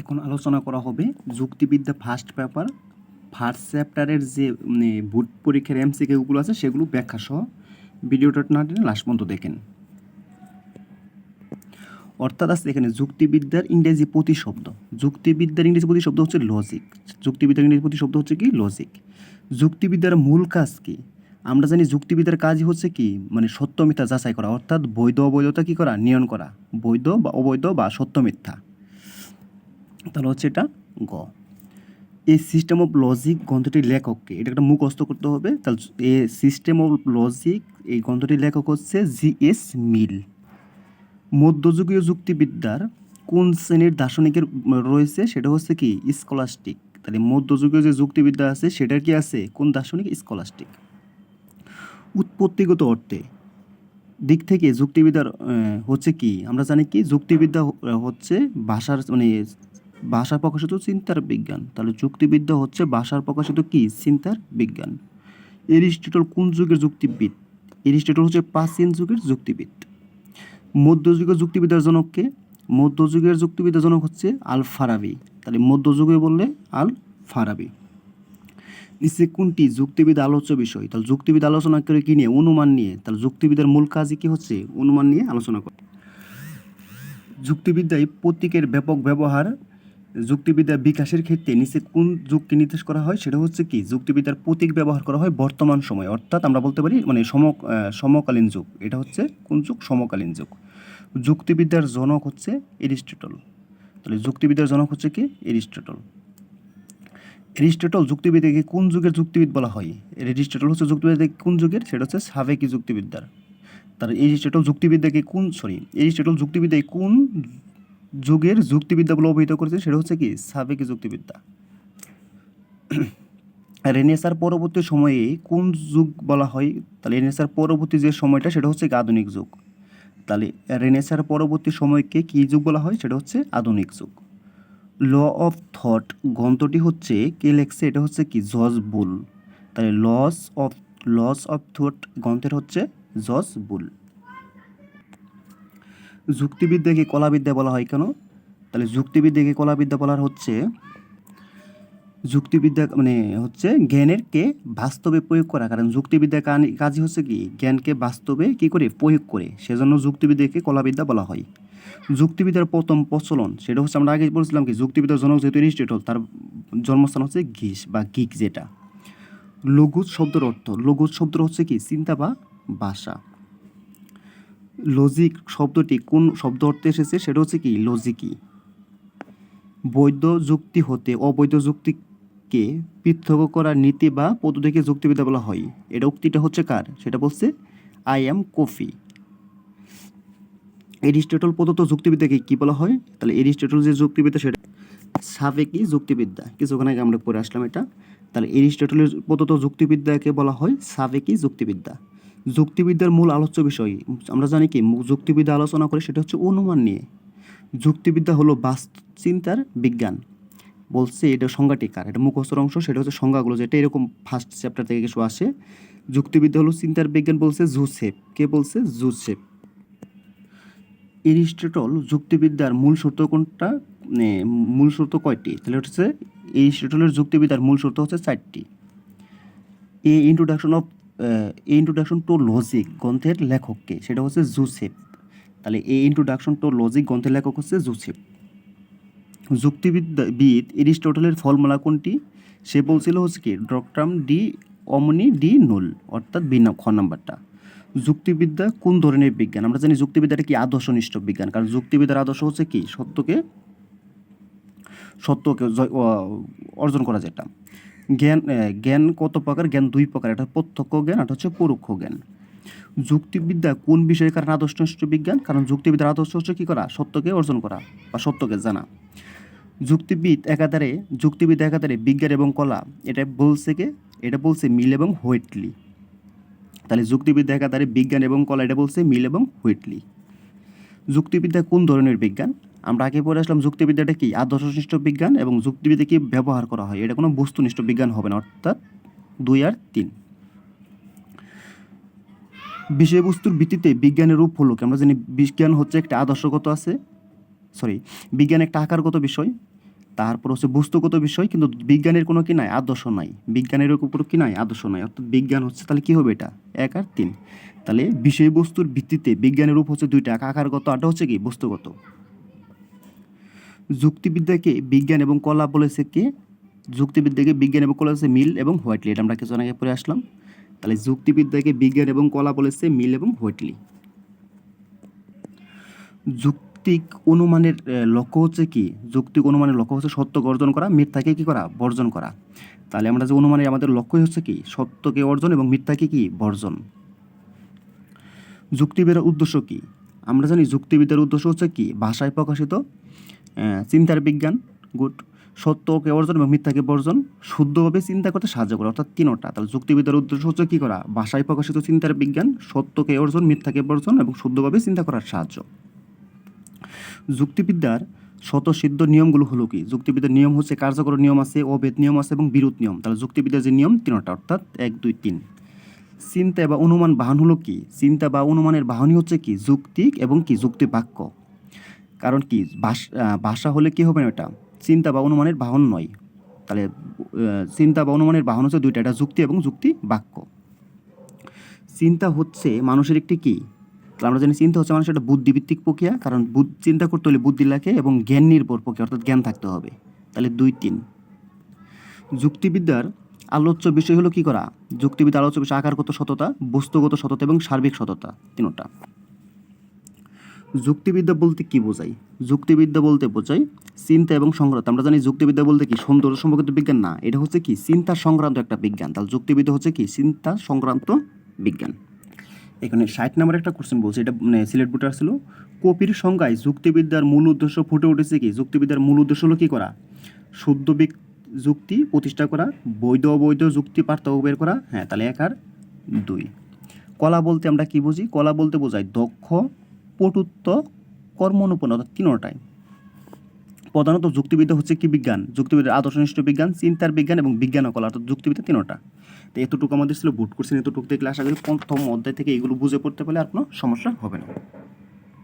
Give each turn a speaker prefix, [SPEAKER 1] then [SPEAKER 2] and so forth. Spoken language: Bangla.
[SPEAKER 1] এখন আলোচনা করা হবে যুক্তিবিদ্যা ফার্স্ট পেপার ফার্স্ট চ্যাপ্টারের যে মানে বুট পরীক্ষার এমসিকিউগুলো আছে, সেগুলো ব্যাখ্যা সহ ভিডিওটা না টেনে লাস্ট পর্যন্ত দেখেন। অর্থাৎ আছে এখানে যুক্তিবিদ্যার ইংরেজি প্রতিশব্দ। যুক্তিবিদ্যার ইংরেজি প্রতিশব্দ হচ্ছে লজিক যুক্তিবিদ্যার ইংরেজি প্রতিশব্দ হচ্ছে কি? লজিক যুক্তিবিদ্যার মূল কাজ কি? আমরা জানি যুক্তিবিদ্যার কাজই হচ্ছে কি? মানে সত্য মিথ্যা যাচাই করা। অর্থাৎ বৈধ অবৈধতা কি করা? নিয়ন করা। বৈধ বা অবৈধ বা সত্য মিথ্যা। তাহলে হচ্ছে এটা গ। এই সিস্টেম অফ লজিক গ্রন্থটির লেখককে এটা একটা মুখস্থ করতে হবে। তাহলে এ সিস্টেম অফ লজিক এই গ্রন্থটির লেখক হচ্ছে জি এস মিল। মধ্যযুগীয় যুক্তিবিদ্যার কোন শ্রেণির দার্শনিকের রয়েছে, সেটা হচ্ছে কি স্কলাস্টিক তাহলে মধ্যযুগীয় যে যুক্তিবিদ্যা আছে, সেটার কি আছে? কোন দার্শনিক স্কলাস্টিক উৎপত্তিগত অর্থে, দিক থেকে যুক্তিবিদ্যার হচ্ছে কি, আমরা জানি কি, যুক্তিবিদ্যা হচ্ছে ভাষার মানে ভাষার প্রকাশিত চিন্তার বিজ্ঞান। তাহলে যুক্তিবিদ্যা হচ্ছে ভাষার প্রকাশিত কি? চিন্তার বিজ্ঞান। এরিস্টটল কোন যুগের যুক্তিবিদ? এরিস্টটল হচ্ছে প্রাচীন যুগের যুক্তিবিদ। মধ্যযুগের যুক্তিবিদ্যার জনককে মধ্যযুগের যুক্তিবিদ্যার জনক হচ্ছে আল ফারাবি তাহলে মধ্যযুগে বললে আল ফারাবি নিচে কোনটি? যুক্তিবিদ আলোচ্য বিষয়। তাহলে যুক্তিবিদ আলোচনা করে কি নিয়ে? অনুমান নিয়ে। তাহলে যুক্তিবিদের মূল কাজই কি হচ্ছে? অনুমান নিয়ে আলোচনা করা। যুক্তিবিদ্যায় প্রতীকের ব্যাপক ব্যবহার যুক্তিবিদ্যার বিকাশের ক্ষেত্রে নিচে কোন যুগকে নির্দেশ করা হয়, সেটা হচ্ছে কি, যুক্তিবিদ্যার প্রতীক ব্যবহার করা হয় বর্তমান সময়। অর্থাৎ আমরা বলতে পারি মানে সম সমকালীন যুগ। এটা হচ্ছে কোন যুগ? সমকালীন যুগ। যুক্তিবিদ্যার জনক হচ্ছে এরিস্টটল। তাহলে যুক্তিবিদ্যার জনক হচ্ছে কি? এরিস্টটল। এরিস্টটল যুক্তিবিদ্যাকে কোন যুগের যুক্তিবিদ বলা হয়? এরিস্টটল হচ্ছে যুক্তিবিদ্যা কোন যুগের? সেটা হচ্ছে সাবেকি যুক্তিবিদ্যার। তার এরিস্টটল যুক্তিবিদ্যাকে কোন সরি এরিস্টটল যুক্তিবিদ্যায় কোন যুগের যুক্তিবিদ্যা বলে অভিহিত করেছে, সেটা হচ্ছে কি? সাবেকি যুক্তিবিদ্যা। রেনেসার পরবর্তী সময়ে কোন যুগ বলা হয়? তাহলে রেনেসার পরবর্তী যে সময়টা, সেটা হচ্ছে আধুনিক যুগ। তাহলে রেনেসার পরবর্তী সময়কে কি যুগ বলা হয়? সেটা হচ্ছে আধুনিক যুগ। ল অফ থট গ্রন্থটি হচ্ছে কে লেখছে? এটা হচ্ছে কি? জজ বুল। তাহলে laws of laws of thought গ্রন্থের হচ্ছে জজ বুল। যুক্তিবিদ্যাকে কলাবিদ্যা বলা হয় কেন? তাহলে যুক্তিবিদ্যাকে কলাবিদ্যা বলার হচ্ছে, যুক্তিবিদ্যা মানে হচ্ছে জ্ঞানেরকে বাস্তবে প্রয়োগ করা। কারণ যুক্তিবিদ্যা কাজই হচ্ছে কি? জ্ঞানকে বাস্তবে কি করে? প্রয়োগ করে। সেজন্য যুক্তিবিদ্যাকে কলাবিদ্যা বলা হয়। যুক্তিবিদ্যার প্রথম প্রচলন, সেটা হচ্ছে আমরা আগে বলছিলাম কি, যুক্তিবিদ্যার জনক যেহেতু এরিস্টটল তার জন্মস্থান হচ্ছে গিস বা গিক যেটা। লঘুজ শব্দের অর্থ লঘুজ শব্দ হচ্ছে কি? চিন্তা বা ভাষা। লজিক শব্দটি কোন শব্দ অর্থে এসেছে? সেটা হচ্ছে কি? লজিকই বৈধ যুক্তি হতে অবৈধ যুক্তিকে পৃথক করার নীতি বা পদ্ধতিকে যুক্তিবিদ্যা বলা হয়। এটা উক্তিটা হচ্ছে কার? সেটা বলছে আই অ্যাম কফি এরিস্টটল প্রদত্ত যুক্তিবিদ্যাকে কি বলা হয়? তাহলে এরিস্টটল যে যুক্তিবিদ্যা, সেটা সাবেকি যুক্তিবিদ্যা। কিছুক্ষণ আগে আমরা পড়ে আসলাম এটা। তাহলে এরিস্টটলের প্রদত্ত যুক্তিবিদ্যাকে বলা হয় সাবেকি যুক্তিবিদ্যা। যুক্তিবিদ্যার মূল আলোচ্য বিষয়। আমরা জানি কি, যুক্তিবিদ্যা আলোচনা করে সেটা হচ্ছে অনুমান নিয়ে। যুক্তিবিদ্যা হলো বাস্তব চিন্তার বিজ্ঞান। বলছে এটা সংজ্ঞাটি কার এটা মুখস্থর অংশ, সেটা হচ্ছে সংজ্ঞাগুলো, যেটা এরকম ফার্স্ট চ্যাপ্টার থেকে কিছু আসে। যুক্তিবিদ্যা হলো চিন্তার বিজ্ঞান বলছে জুসেফ। কে বলছে? জুসেফ। এরিস্টটল যুক্তিবিদ্যার মূল সূত্র কোনটা? মানে মূল সূত্র কয়টি? তাহলে হচ্ছে এরিস্টটলের যুক্তিবিদ্যার মূল সূত্র হচ্ছে চারটি। A introduction of introduction to logic গ্রন্থের লেখককে, সেটা হচ্ছে জুসেফ তাহলে এ ইন্ট্রোডাকশন টু লজিক গ্রন্থের লেখক হচ্ছে জুসেফ যুক্তিবিদ্যাবিদ এরিস্টটলের ফর্মুলা কোনটি? সে বলছিল হচ্ছে কি, ডক্ট্রাম ডি অমনি ডি নুল, অর্থাৎ বি খ নাম্বারটা। যুক্তিবিদ্যা কোন ধরনের বিজ্ঞান? আমরা জানি যুক্তিবিদ্যাটা কি আদর্শনিষ্ঠ বিজ্ঞান, কারণ যুক্তিবিদ্যার আদর্শ হচ্ছে কি? সত্যকে সত্যকে অর্জন করা যেটা। জ্ঞান জ্ঞান কত প্রকার? জ্ঞান দুই প্রকার। এটা প্রত্যক্ষ জ্ঞান, এটা হচ্ছে পরোক্ষ জ্ঞান। যুক্তিবিদ্যা কোন বিষয়ের কারণ আদর্শনিষ্ঠ বিজ্ঞান? কারণ যুক্তিবিদ্যার আদর্শ হচ্ছে কী করা? সত্যকে অর্জন করা বা সত্যকে জানা। যুক্তিবিদ একাধারে যুক্তিবিদ একাধারে বিজ্ঞান এবং কলা, এটা বলছে কে? এটা বলছে মিল এবং হোয়েটলি। তাহলে যুক্তিবিদ্যা একাধারে বিজ্ঞান এবং কলা, এটা বলছে মিল এবং হুইটলি যুক্তিবিদ্যা কোন ধরনের বিজ্ঞান? আমরা আগে পড়ে আসলাম যুক্তিবিদ্যাটা কি? আদর্শনিষ্ঠ বিজ্ঞান এবং যুক্তিবিদ্যা কি ব্যবহার করা হয়? এটা কোনো বস্তুনিষ্ঠ বিজ্ঞান হবে না, অর্থাৎ দুই আর তিন। বিষয়বস্তুর ভিত্তিতে বিজ্ঞানের রূপ হলো কি? আমরা জানি বিজ্ঞান হচ্ছে একটা আদর্শগত আছে সরি বিজ্ঞান একটা আকারগত বিষয়, তারপর হচ্ছে বস্তুগত বিষয়, কিন্তু বিজ্ঞানের কোনো কি নাই? আদর্শ নাই। বিজ্ঞানের উপর কি নাই? আদর্শ নাই। অর্থাৎ বিজ্ঞান হচ্ছে, তাহলে কি হবে এটা? এক আর তিন। তাহলে বিষয়বস্তুর ভিত্তিতে বিজ্ঞানের রূপ হচ্ছে দুইটা, আকারগত আরটা হচ্ছে কি? বস্তুগত। যুক্তিবিদ্যাকে বিজ্ঞান এবং কলা বলেছে কে? যুক্তিবিদ্যাকে বিজ্ঞান এবং কলা বলেছে মিল এবং হোয়াইটলি। এটা আমরা কিছু আগে পরে আসলাম। তাহলে যুক্তিবিদ্যাকে বিজ্ঞান এবং কলা বলেছে মিল এবং হোয়াইটলি। যুক্তিক অনুমানের লক্ষ্য হচ্ছে কি? যুক্তিক অনুমানের লক্ষ্য হচ্ছে সত্য অর্জন করা, মিথ্যাকে কি করা? বর্জন করা। তাহলে আমরা যে অনুমানের আমাদের লক্ষ্যই হচ্ছে কি? সত্যকে অর্জন এবং মিথ্যাকে কি? বর্জন। যুক্তিবিদ্যার উদ্দেশ্য কি? আমরা জানি যুক্তিবিদ্যার উদ্দেশ্য হচ্ছে কি? ভাষায় প্রকাশিত চিন্তার বিজ্ঞান, গুড সত্যকে অর্জন এবং মিথ্যাকে বর্জন, শুদ্ধভাবে চিন্তা করতে সাহায্য করে, অর্থাৎ তিনোটা। তাহলে যুক্তিবিদ্যার উদ্দেশ্য হচ্ছে কী করা? ভাষায় প্রকাশিত চিন্তার বিজ্ঞান সত্যকে অর্জন মিথ্যাকে বর্জন এবং শুদ্ধভাবে চিন্তা করার সাহায্য। যুক্তিবিদ্যার স্বতঃসিদ্ধ নিয়মগুলো হলো কি? যুক্তিবিদ্যার নিয়ম হচ্ছে কার্যকর নিয়ম আছে অভেদ নিয়ম আছে এবং বিরোধ নিয়ম। তাহলে যুক্তিবিদ্যার যে নিয়ম, তিনটা, অর্থাৎ এক, দুই, তিন। চিন্তা বা অনুমান বাহন হলো কি? চিন্তা বা অনুমানের বাহনই হচ্ছে কি? যুক্তিক এবং কি? যুক্তি বাক্য কারণ কি? ভাষ- হলে কি হবে না এটা? চিন্তা বা অনুমানের বাহন নয়। তাহলে চিন্তা বা অনুমানের বাহন হচ্ছে দুইটা, এটা যুক্তি এবং যুক্তি বাক্য। চিন্তা হচ্ছে মানুষের একটি কি? আমরা জানি চিন্তা হচ্ছে মানুষের একটা বুদ্ধিভিত্তিক প্রক্রিয়া, কারণ চিন্তা করতে হলে বুদ্ধি লাগে এবং জ্ঞান নির্ভর প্রক্রিয়া, অর্থাৎ জ্ঞান থাকতে হবে। তাহলে দুই, তিন। যুক্তিবিদ্যার আলোচ্য বিষয় হলো কি করা? যুক্তিবিদ্যা আলোচ্য বিষয় আকারগত সততা, বস্তুগত সততা এবং সার্বিক সততা, তিনটা। যুক্তিবিদ্যা বলতে কি বোঝায়? যুক্তিবিদ্যা বলতে বোঝায় চিন্তা এবং সংক্রান্ত। আমরা জানি যুক্তিবিদ্যা বলতে কি? সৌন্দর্য সম্পর্কিত বিজ্ঞান না, এটা হচ্ছে কি? চিন্তা সংক্রান্ত একটা বিজ্ঞান। তাহলে যুক্তিবিদ্যা হচ্ছে কি? চিন্তা সংক্রান্ত বিজ্ঞান। এখানে ষাট নাম্বার একটা কোশ্চেন বলছে, এটা মানে সিলেট বোর্ডে আসছিল কপির সংজ্ঞায় যুক্তিবিদ্যার মূল উদ্দেশ্য ফুটে উঠেছে কি? যুক্তিবিদ্যার মূল উদ্দেশ্য হলো কি করা? শুদ্ধ যুক্তি প্রতিষ্ঠা করা, বৈধ অবৈধ যুক্তি পার্থক্য বের করা। হ্যাঁ তাহলে এক আর দুই। কলা বলতে আমরা কি বুঝি? কলা বলতে বোঝায় দক্ষ পটুত্ব কর্মনুপন্ন অর্থাৎ তিনোটাই প্রধানত যুক্তিবিদ্যা হচ্ছে কি? বিজ্ঞান। যুক্তিবিদ্যা আদর্শনিষ্ঠ বিজ্ঞান, চিন্তার বিজ্ঞান এবং বিজ্ঞান কলা। অর্থাৎ যুক্তিবিদ্যা তিনোটা। তো এতটুকু আমাদের ছিল বুট করছেন এতটুকু দেখলে আশা করি প্রথম অধ্যায় থেকে এগুলো বুঝে পড়তে পারলে আর কোনো সমস্যা হবে না।